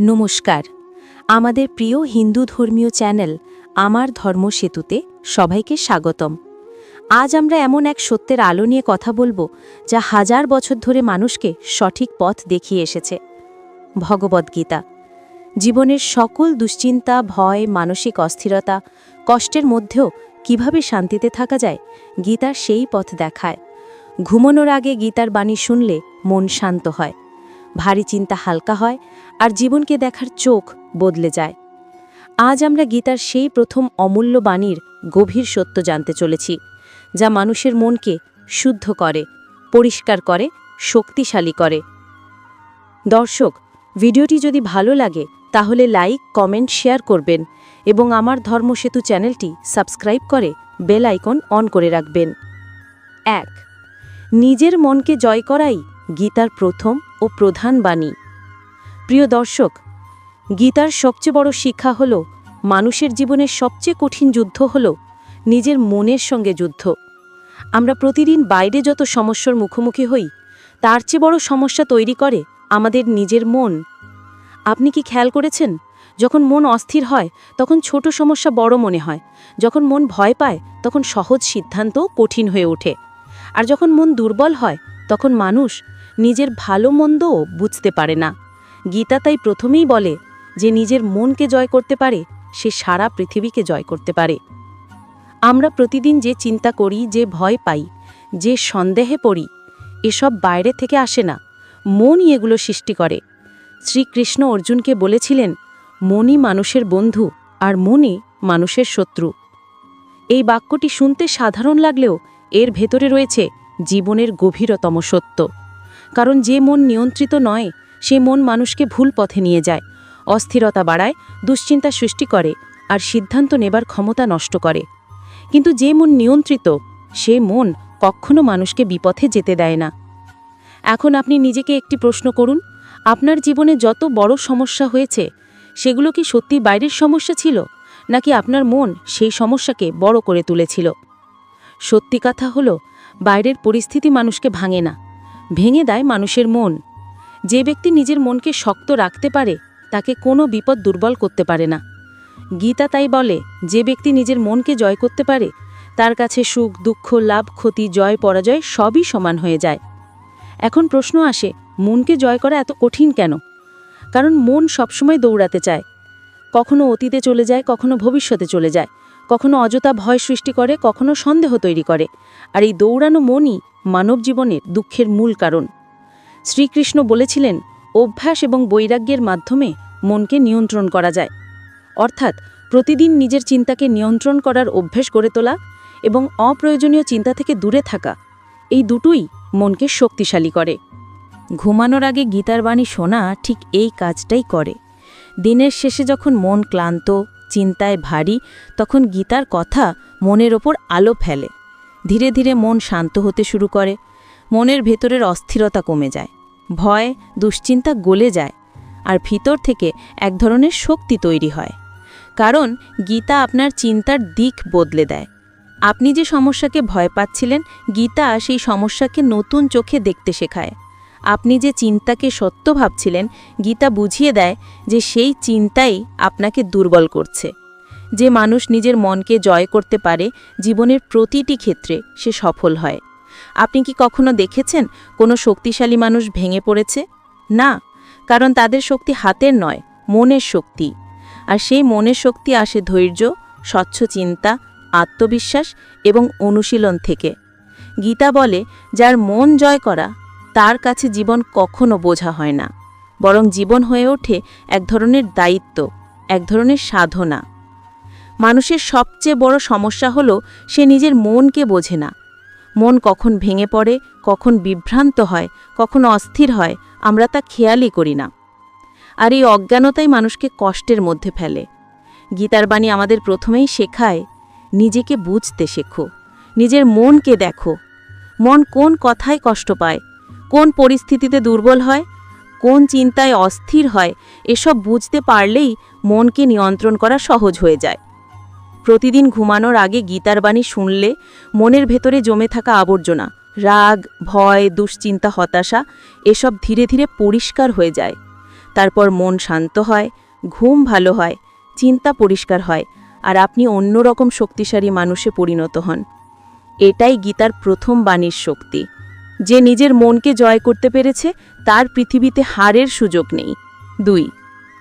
নমস্কার। আমাদের প্রিয় হিন্দু ধর্মীয় চ্যানেল আমার ধর্ম সেতুতে সবাইকে স্বাগতম। আজ আমরা এমন এক সত্যের আলো নিয়ে কথা বলব যা হাজার বছর ধরে মানুষকে সঠিক পথ দেখিয়ে এসেছে। ভগবদ্গীতা জীবনের সকল দুশ্চিন্তা, ভয়, মানসিক অস্থিরতা, কষ্টের মধ্যেও কীভাবে শান্তিতে থাকা যায় গীতার সেই পথ দেখায়। ঘুমানোর আগে গীতার বাণী শুনলে মন শান্ত হয়। ভারী চিন্তা হালকা হয় আর জীবনকে দেখার চোখ বদলে যায়। আজ আমরা গীতার সেই প্রথম অমূল্য বাণীর গভীর সত্য জানতে চলেছি, যা মানুষের মনকে শুদ্ধ করে, পরিষ্কার করে, শক্তিশালী করে। দর্শক, ভিডিওটি যদি ভালো লাগে, তাহলে লাইক, কমেন্ট, শেয়ার করবেন এবং আমার ধর্মসেতু চ্যানেলটি সাবস্ক্রাইব করে বেল আইকন অন করে রাখবেন। এক, নিজের মনকে জয় করাই গীতার প্রথম ও প্রধান বাণী। প্রিয় দর্শক, গীতার সবচেয়ে বড় শিক্ষা হল, মানুষের জীবনের সবচেয়ে কঠিন যুদ্ধ হল নিজের মনের সঙ্গে যুদ্ধ। আমরা প্রতিদিন বাইরে যত সমস্যার মুখোমুখি হই, তার চেয়ে বড় সমস্যা তৈরি করে আমাদের নিজের মন। আপনি কি খেয়াল করেছেন? যখন মন অস্থির হয়, তখন ছোট সমস্যা বড় মনে হয়। যখন মন ভয় পায়, তখন সহজ সিদ্ধান্ত কঠিন হয়ে ওঠে। আর যখন মন দুর্বল হয়, তখন মানুষ নিজের ভালো মন্দও বুঝতে পারে না। গীতা তাই প্রথমেই বলে যে নিজের মনকে জয় করতে পারে, সে সারা পৃথিবীকে জয় করতে পারে। আমরা প্রতিদিন যে চিন্তা করি, যে ভয় পাই, যে সন্দেহে পড়ি, এসব বাইরে থেকে আসে না। মনই এগুলো সৃষ্টি করে। শ্রীকৃষ্ণ অর্জুনকে বলেছিলেন, মনই মানুষের বন্ধু আর মনই মানুষের শত্রু। এই বাক্যটি শুনতে সাধারণ লাগলেও এর ভেতরে রয়েছে জীবনের গভীরতম সত্য। কারণ যে মন নিয়ন্ত্রিত নয়, সে মন মানুষকে ভুল পথে নিয়ে যায়। অস্থিরতা বাড়ায়, দুশ্চিন্তা সৃষ্টি করে, আর সিদ্ধান্ত নেবার ক্ষমতা নষ্ট করে। কিন্তু যে মন নিয়ন্ত্রিত, সে মন কখনো মানুষকে বিপথে যেতে দেয় না। এখন আপনি নিজেকে একটি প্রশ্ন করুন, আপনার জীবনে যত বড় সমস্যা হয়েছে, সেগুলো কি সত্যি বাইরের সমস্যা ছিল? নাকি আপনার মন সেই সমস্যাকে বড় করে তুলেছিল? সত্যি কথা হলো, বাইরের পরিস্থিতি মানুষকে ভাঙে না। ভেঙে দেয় মানুষের মন। যে ব্যক্তি নিজের মনকে শক্ত রাখতে পারে, তাকে কোনো বিপদ দুর্বল করতে পারে না। গীতা তাই বলে, যে ব্যক্তি নিজের মনকে জয় করতে পারে, তার কাছে সুখ, দুঃখ, লাভ, ক্ষতি, জয়, পরাজয় সবই সমান হয়ে যায়। এখন প্রশ্ন আসে, মনকে জয় করা এত কঠিন কেন? কারণ মন সবসময় দৌড়াতে চায়। কখনো অতীতে চলে যায়, কখনো ভবিষ্যতে চলে যায়। কখনো অযথা ভয় সৃষ্টি করে, কখনো সন্দেহ তৈরি করে। আর এই দৌড়ানো মনই মানব জীবনের দুঃখের মূল কারণ। শ্রীকৃষ্ণ বলেছিলেন, অভ্যাস এবং বৈরাগ্যের মাধ্যমে মনকে নিয়ন্ত্রণ করা যায়। অর্থাৎ প্রতিদিন নিজের চিন্তাকে নিয়ন্ত্রণ করার অভ্যেস গড়ে তোলা এবং অপ্রয়োজনীয় চিন্তা থেকে দূরে থাকা। এই দুটোই মনকে শক্তিশালী করে। ঘুমানোর আগে গীতার বাণী শোনা ঠিক এই কাজটাই করে। দিনের শেষে যখন মন ক্লান্ত চিন্তায় ভারী, তখন গীতার কথা মনের ওপর আলো ফেলে। ধীরে ধীরে মন শান্ত হতে শুরু করে। মনের ভেতরের অস্থিরতা কমে যায়। ভয়, দুশ্চিন্তা গলে যায় আর ভিতর থেকে এক ধরনের শক্তি তৈরি হয়। কারণ গীতা আপনার চিন্তার দিক বদলে দেয়। আপনি যে সমস্যাকে ভয় পাচ্ছিলেন, গীতা সেই সমস্যাকে নতুন চোখে দেখতে শেখায়। আপনি যে চিন্তাকে সত্য ভাবছিলেন, গীতা বুঝিয়ে দেয় যে সেই চিন্তাই আপনাকে দুর্বল করছে। যে মানুষ নিজের মনকে জয় করতে পারে, জীবনের প্রতিটি ক্ষেত্রে সে সফল হয়। আপনি কি কখনো দেখেছেন কোনো শক্তিশালী মানুষ ভেঙে পড়েছে? না, কারণ তাদের শক্তি হাতের নয়, মনের শক্তি। আর সেই মনের শক্তি আসে ধৈর্য, স্বচ্ছ চিন্তা, আত্মবিশ্বাস এবং অনুশীলন থেকে। গীতা বলে, যার মন জয় করা তার কাছে জীবন কখনো বোঝা হয় না, বরং জীবন হয়ে ওঠে এক ধরনের দায়িত্ব, এক ধরনের সাধনা। মানুষের সবচেয়ে বড় সমস্যা হলো সে নিজের মনকে বোঝে না। মন কখন ভেঙে পড়ে, কখন বিভ্রান্ত হয়, কখন অস্থির হয়, আমরা তা খেয়ালই করি না। আর এই অজ্ঞানতাই মানুষকে কষ্টের মধ্যে ফেলে। গীতার বাণী আমাদের প্রথমেই শেখায়, নিজেকে বুঝতে শেখো, নিজের মনকে দেখো। মন কোন কথায় কষ্ট পায় কোন পরিস্থিতিতে দুর্বল হয়, কোন চিন্তায় অস্থির হয়, এসব বুঝতে পারলেই মনকে নিয়ন্ত্রণ করা সহজ হয়ে যায়। প্রতিদিন ঘুমানোর আগে গীতার বাণী শুনলে মনের ভেতরে জমে থাকা আবর্জনা, রাগ, ভয়, দুশ্চিন্তা, হতাশা, এসব ধীরে ধীরে পরিষ্কার হয়ে যায়। তারপর মন শান্ত হয়, ঘুম ভালো হয়, চিন্তা পরিষ্কার হয়, আর আপনি অন্যরকম শক্তিশালী মানুষে পরিণত হন। এটাই গীতার প্রথম বাণীর শক্তি। যে নিজের মনকে জয় করতে পেরেছে, তার পৃথিবীতে হারের সুযোগ নেই। দুই,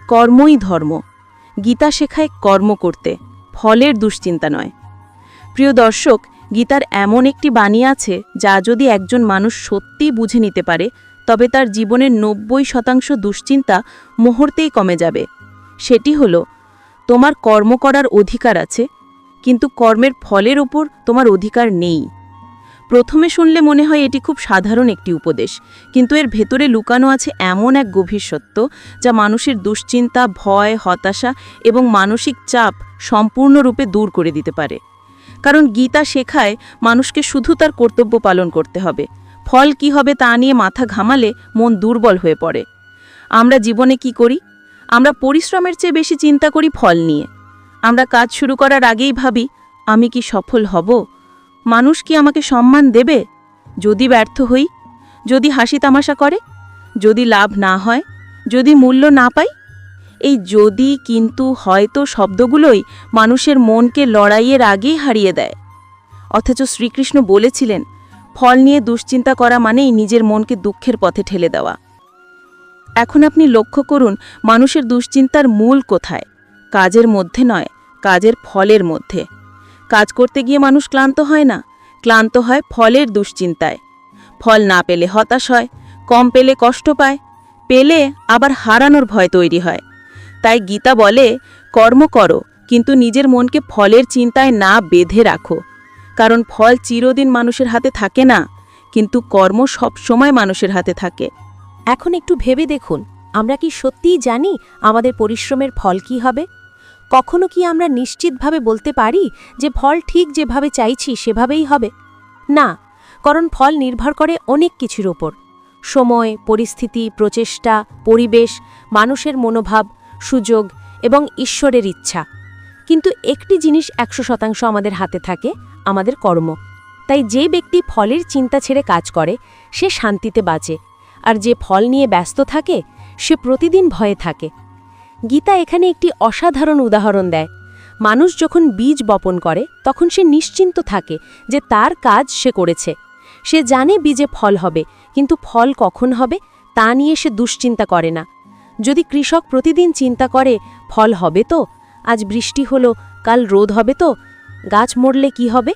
কর্মই ধর্ম। গীতা শেখায় কর্ম করতে, ফলের দুশ্চিন্তা নয়। প্রিয় দর্শক, গীতার এমন একটি বাণী আছে, যা যদি একজন মানুষ সত্যিই বুঝে নিতে পারে, তবে তার জীবনের নব্বই শতাংশ দুশ্চিন্তা মুহূর্তেই কমে যাবে। সেটি হলো, তোমার কর্ম করার অধিকার আছে, কিন্তু কর্মের ফলের ওপর তোমার অধিকার নেই। প্রথমে শুনলে মনে হয় এটি খুব সাধারণ একটি উপদেশ, কিন্তু এর ভেতরে লুকানো আছে এমন এক গভীর সত্য, যা মানুষের দুশ্চিন্তা, ভয়, হতাশা এবং মানসিক চাপ সম্পূর্ণরূপে দূর করে দিতে পারে। কারণ গীতা শেখায় মানুষকে শুধু তার কর্তব্য পালন করতে হবে। ফল কি হবে তা নিয়ে মাথা ঘামালে মন দুর্বল হয়ে পড়ে। আমরা জীবনে কি করি? আমরা পরিশ্রমের চেয়ে বেশি চিন্তা করি ফল নিয়ে। আমরা কাজ শুরু করার আগেই ভাবি, আমি কি সফল হব? মানুষ কি আমাকে সম্মান দেবে? যদি ব্যর্থ হই, যদি হাসি তামাশা করে, যদি লাভ না হয়, যদি মূল্য না পাই? এই যদি কিন্তু হয়তো শব্দগুলোই মানুষের মনকে লড়াইয়ের আগেই হারিয়ে দেয়। অথচ শ্রীকৃষ্ণ বলেছিলেন, ফল নিয়ে দুশ্চিন্তা করা মানেই নিজের মনকে দুঃখের পথে ঠেলে দেওয়া। এখন আপনি লক্ষ্য করুন, মানুষের দুশ্চিন্তার মূল কোথায়? কাজের মধ্যে নয়, কাজের ফলের মধ্যে। কাজ করতে গিয়ে মানুষ ক্লান্ত হয় না। ক্লান্ত হয় ফলের দুশ্চিন্তায়। ফল না পেলে হতাশ হয়, কম পেলে কষ্ট পায়, পেলে আবার হারানোর ভয় তৈরি হয়। তাই গীতা বলে, কর্ম করো, কিন্তু নিজের মনকে ফলের চিন্তায় না বেঁধে রাখো। কারণ ফল চিরদিন মানুষের হাতে থাকে না, কিন্তু কর্ম সব সময় মানুষের হাতে থাকে। এখন একটু ভেবে দেখুন, আমরা কি সত্যিই জানি আমাদের পরিশ্রমের ফল কি হবে? কখনো কি আমরা নিশ্চিতভাবে বলতে পারি যে ফল ঠিক যেভাবে চাইছি সেভাবেই হবে? না, কারণ ফল নির্ভর করে অনেক কিছুর ওপর। সময়, পরিস্থিতি, প্রচেষ্টা, পরিবেশ, মানুষের মনোভাব, সুযোগ এবং ঈশ্বরের ইচ্ছা। কিন্তু একটি জিনিস একশো শতাংশ আমাদের হাতে থাকে, আমাদের কর্ম। তাই যে ব্যক্তি ফলের চিন্তা ছেড়ে কাজ করে, সে শান্তিতে বাঁচে। আর যে ফল নিয়ে ব্যস্ত থাকে, সে প্রতিদিন ভয়ে থাকে। গীতা এখানে একটি অসাধারণ উদাহরণ দেয়। মানুষ যখন বীজ বপন করে, তখন সে নিশ্চিন্ত থাকে যে তার কাজ সে করেছে। সে জানে বীজে ফল হবে, কিন্তু ফল কখন হবে, তা নিয়ে সে দুশ্চিন্তা করে না। যদি কৃষক প্রতিদিন চিন্তা করে, ফল হবে তো, আজ বৃষ্টি হলো, কাল রোদ হবে তো, গাছ মরলে কি হবে?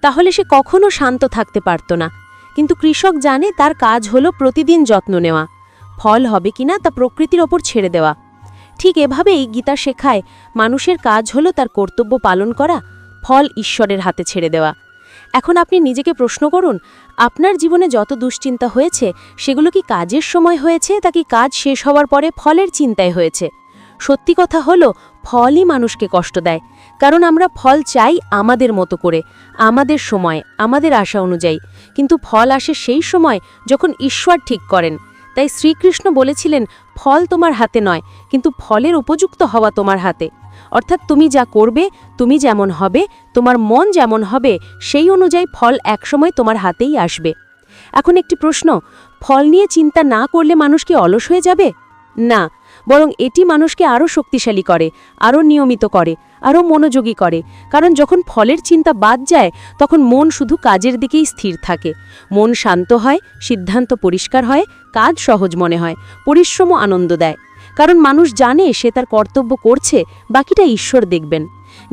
তাহলে সে কখনো শান্ত থাকতে পারত না। কিন্তু কৃষক জানে তার কাজ হলো প্রতিদিন যত্ন নেওয়া। ফল হবে কিনা তা প্রকৃতির ওপর ছেড়ে দেওয়া। ঠিক এভাবেই গীতা শেখায়, মানুষের কাজ হলো তার কর্তব্য পালন করা, ফল ঈশ্বরের হাতে ছেড়ে দেওয়া। এখন আপনি নিজেকে প্রশ্ন করুন, আপনার জীবনে যত দুশ্চিন্তা হয়েছে, সেগুলো কি কাজের সময় হয়েছে তা কি কাজ শেষ হওয়ার পরে ফলের চিন্তায় হয়েছে? সত্যি কথা হলো, ফলই মানুষকে কষ্ট দেয়। কারণ আমরা ফল চাই আমাদের মতো করে, আমাদের সময়, আমাদের আশা অনুযায়ী। কিন্তু ফল আসে সেই সময় যখন ঈশ্বর ঠিক করেন। তাই শ্রীকৃষ্ণ বলেছিলেন, ফল তোমার হাতে নয়, কিন্তু ফলের উপযুক্ত হওয়া তোমার হাতে। অর্থাৎ তুমি যা করবে, তুমি যেমন হবে, তোমার মন যেমন হবে, সেই অনুযায়ী ফল একসময় তোমার হাতেই আসবে। এখন একটি প্রশ্ন, ফল নিয়ে চিন্তা না করলে মানুষ কি অলস হয়ে যাবে? না, বরং এটি মানুষকে আরও শক্তিশালী করে, আরও নিয়মিত করে আরও মনোযোগী করে, কারণ যখন ফলের চিন্তা বাদ যায়, তখন মন শুধু কাজের দিকেই স্থির থাকে। মন শান্ত হয়, সিদ্ধান্ত পরিষ্কার হয়, কাজ সহজ মনে হয় পরিশ্রমও আনন্দ দেয়। কারণ মানুষ জানে সে তার কর্তব্য করছে, বাকিটা ঈশ্বর দেখবেন।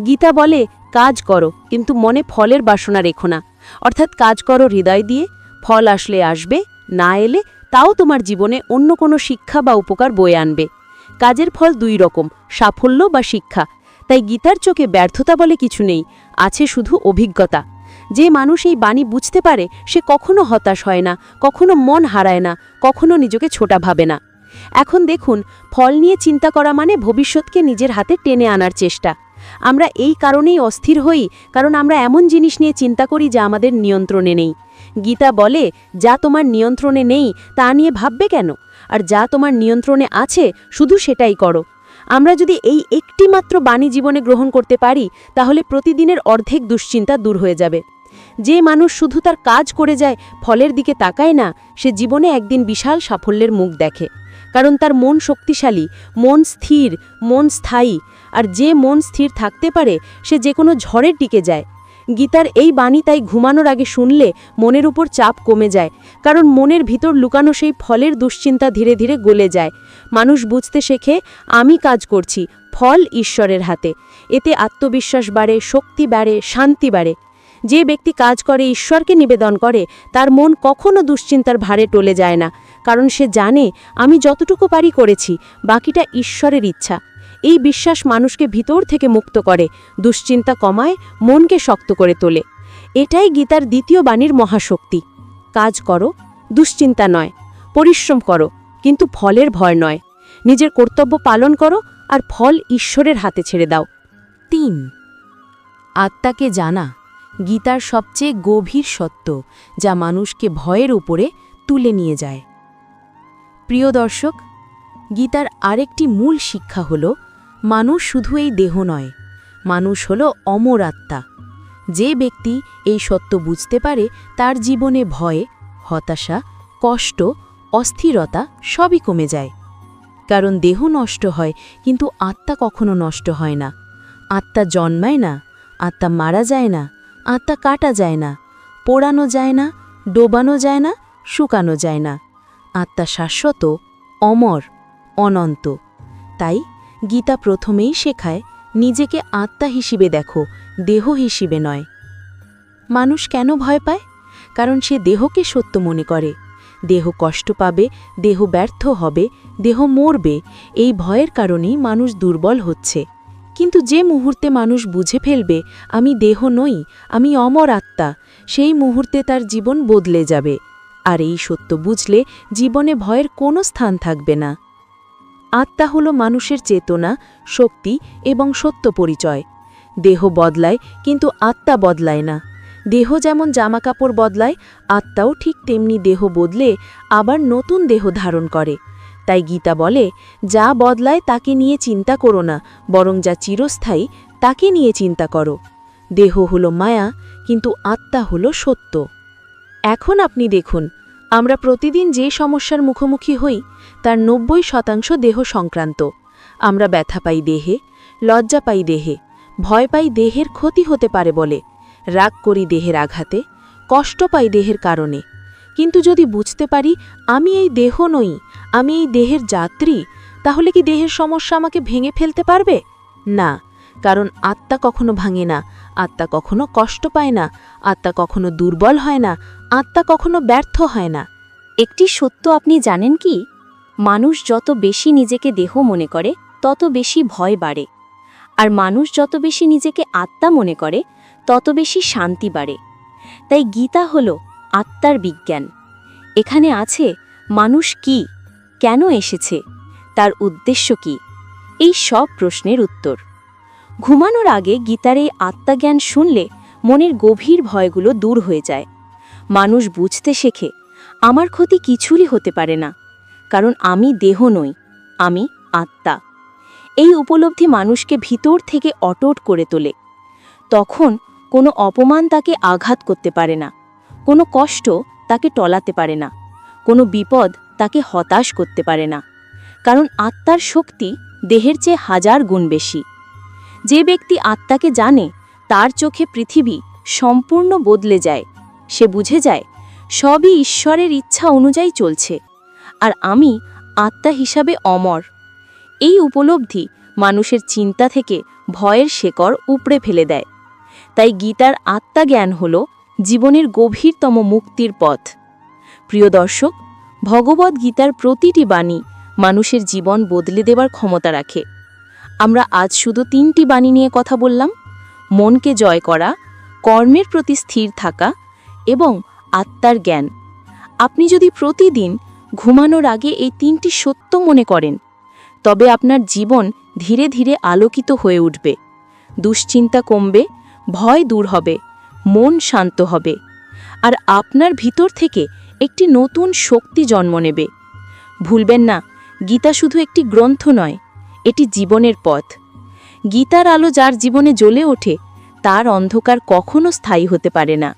গীতা বলে, কাজ করো, কিন্তু মনে ফলের বাসনা রেখো না। অর্থাৎ কাজ করো হৃদয় দিয়ে, ফল আসলে আসবে, না এলে তাও তোমার জীবনে অন্য কোনো শিক্ষা বা উপকার বয়ে আনবে। কাজের ফল দুই রকম, সাফল্য বা শিক্ষা। তাই গীতার চোখে ব্যর্থতা বলে কিছু নেই, আছে শুধু অভিজ্ঞতা। যে মানুষ এই বাণী বুঝতে পারে, সে কখনো হতাশ হয় না, কখনো মন হারায় না, কখনো নিজেকে ছোটা ভাবে না। এখন দেখুন, ফল নিয়ে চিন্তা করা মানে ভবিষ্যৎকে নিজের হাতে টেনে আনার চেষ্টা। আমরা এই কারণেই অস্থির হই, কারণ আমরা এমন জিনিস নিয়ে চিন্তা করি যা আমাদের নিয়ন্ত্রণে নেই। গীতা বলে, যা তোমার নিয়ন্ত্রণে নেই, তা নিয়ে ভাববে কেন? আর যা তোমার নিয়ন্ত্রণে আছে, শুধু সেটাই করো। আমরা যদি এই একটি মাত্র বাণী জীবনে গ্রহণ করতে পারি, তাহলে প্রতিদিনের অর্ধেক দুশ্চিন্তা দূর হয়ে যাবে। যে মানুষ শুধু তার কাজ করে যায়, ফলের দিকে তাকায় না, সে জীবনে একদিন বিশাল সাফল্যের মুখ দেখে। কারণ তার মন শক্তিশালী, মন স্থির, মন স্থায়ী, আর যে মন স্থির থাকতে পারে, সে যে কোনো ঝড়ের টিকে যায়। গীতার এই বাণী তাই ঘুমানোর আগে শুনলে মনের উপর চাপ কমে যায়, কারণ মনের ভিতর লুকানো সেই ফলের দুশ্চিন্তা ধীরে ধীরে গলে যায়। মানুষ বুঝতে শেখে, আমি কাজ করছি, ফল ঈশ্বরের হাতে। এতে আত্মবিশ্বাস বাড়ে, শক্তি বাড়ে, শান্তি বাড়ে। যে ব্যক্তি কাজ করে, ঈশ্বরকে নিবেদন করে, তার মন কখনো দুশ্চিন্তার ভারে টলে যায় না, কারণ সে জানে, আমি যতটুকু পারি করেছি, বাকিটা ঈশ্বরের ইচ্ছা। এই বিশ্বাস মানুষকে ভিতর থেকে মুক্ত করে, দুশ্চিন্তা কমায়, মনকে শক্ত করে তোলে। এটাই গীতার দ্বিতীয় বাণীর মহাশক্তি। কাজ করো, দুশ্চিন্তা নয়, পরিশ্রম করো, কিন্তু ফলের ভয় নয়। নিজের কর্তব্য পালন করো আর ফল ঈশ্বরের হাতে ছেড়ে দাও। তিন, আত্মাকে জানা, গীতার সবচেয়ে গভীর সত্য, যা মানুষকে ভয়ের উপরে তুলে নিয়ে যায়। প্রিয় দর্শক, গীতার আরেকটি মূল শিক্ষা হল মানুষ শুধু এই দেহ নয়, মানুষ হল অমর আত্মা। যে ব্যক্তি এই সত্য বুঝতে পারে, তার জীবনে ভয়, হতাশা, কষ্ট, অস্থিরতা সবই কমে যায়। কারণ দেহ নষ্ট হয়, কিন্তু আত্মা কখনো নষ্ট হয় না। আত্মা জন্মায় না, আত্মা মারা যায় না, আত্মা কাটা যায় না, পোড়ানো যায় না, ডোবানো যায় না, শুকানো যায় না। আত্মা শাশ্বত, অমর, অনন্ত। তাই গীতা প্রথমেই শেখায়, নিজেকে আত্মা হিসেবে দেখো, দেহ হিসেবে নয়। মানুষ কেন ভয় পায়? কারণ সে দেহকে সত্য মনে করে। দেহ কষ্ট পাবে, দেহ ব্যর্থ হবে, দেহ মরবে, এই ভয়ের কারণেই মানুষ দুর্বল হচ্ছে। কিন্তু যে মুহূর্তে মানুষ বুঝে ফেলবে, আমি দেহ নই, আমি অমর আত্মা, সেই মুহূর্তে তার জীবন বদলে যাবে। আর এই সত্য বুঝলে জীবনে ভয়ের কোনো স্থান থাকবে না। আত্মা হল মানুষের চেতনা, শক্তি এবং সত্য পরিচয়। দেহ বদলায়, কিন্তু আত্মা বদলায় না। দেহ যেমন জামাকাপড় বদলায়, আত্মাও ঠিক তেমনি দেহ বদলে আবার নতুন দেহ ধারণ করে। তাই গীতা বলে, যা বদলায় তাকে নিয়ে চিন্তা করো না, বরং যা চিরস্থায়ী, তাকে নিয়ে চিন্তা করো। দেহ হল মায়া, কিন্তু আত্মা হল সত্য। এখন আপনি দেখুন আমরা প্রতিদিন যে সমস্যার মুখোমুখি হই, তার নব্বই শতাংশ দেহ সংক্রান্ত। আমরা ব্যথা পাই দেহে, লজ্জা পাই দেহে, ভয় পাই দেহের ক্ষতি হতে পারে বলে, রাগ করি দেহের আঘাতে, কষ্ট পাই দেহের কারণে। কিন্তু যদি বুঝতে পারি, আমি এই দেহ নই, আমি এই দেহের যাত্রী, তাহলে কি দেহের সমস্যা আমাকে ভেঙে ফেলতে পারবে? না, কারণ আত্মা কখনো ভাঙে না, আত্মা কখনো কষ্ট পায় না, আত্মা কখনো দুর্বল হয় না আত্মা কখনো ব্যর্থ হয় না। একটি সত্য আপনি জানেন কি? মানুষ যত বেশি নিজেকে দেহ মনে করে, তত বেশি ভয় বাড়ে। আর মানুষ যত বেশি নিজেকে আত্মা মনে করে, তত বেশি শান্তি বাড়ে। তাই গীতা হল আত্মার বিজ্ঞান। এখানে আছে, মানুষ কি, কেন এসেছে, তার উদ্দেশ্য কি? এই সব প্রশ্নের উত্তর। ঘুমানোর আগে গীতার এই আত্মাজ্ঞান শুনলে মনের গভীর ভয়গুলো দূর হয়ে যায়। মানুষ বুঝতে শেখে, আমার ক্ষতি কিছুরই হতে পারে না, কারণ আমি দেহ নই, আমি আত্মা। এই উপলব্ধি মানুষকে ভিতর থেকে অটট করে তোলে। তখন কোনো অপমান তাকে আঘাত করতে পারে না, কোনো কষ্ট তাকে টলাতে পারে না, কোনো বিপদ তাকে হতাশ করতে পারে না, কারণ আত্মার শক্তি দেহের চেয়ে হাজার গুণ বেশি। যে ব্যক্তি আত্মাকে জানে, তার চোখে পৃথিবী সম্পূর্ণ বদলে যায়। সে বুঝে যায়, সবই ঈশ্বরের ইচ্ছা অনুযায়ী চলছে, আর আমি আত্মা হিসাবে অমর। এই উপলব্ধি মানুষের চিন্তা থেকে ভয়ের শেকড় উপড়ে ফেলে দেয়। তাই গীতার আত্মা জ্ঞান হল জীবনের গভীরতম মুক্তির পথ। প্রিয় দর্শক ভগবদ গীতার প্রতিটি বাণী মানুষের জীবন বদলে দেবার ক্ষমতা রাখে। আমরা আজ শুধু তিনটি বাণী নিয়ে কথা বললাম। মনকে জয় করা, কর্মের প্রতি স্থির থাকা এবং আত্মার জ্ঞান। আপনি যদি প্রতিদিন ঘুমানোর আগে এই তিনটি সত্য মনে করেন, তবে আপনার জীবন ধীরে ধীরে আলোকিত হয়ে উঠবে। দুশ্চিন্তা কমবে, ভয় দূর হবে, মন শান্ত হবে, আর আপনার ভিতর থেকে একটি নতুন শক্তি জন্ম নেবে। ভুলবেন না, গীতা শুধু একটি গ্রন্থ নয়, এটি জীবনের পথ। গীতার আলো যার জীবনে জ্বলে ওঠে, তার অন্ধকার কখনো স্থায়ী হতে পারে না।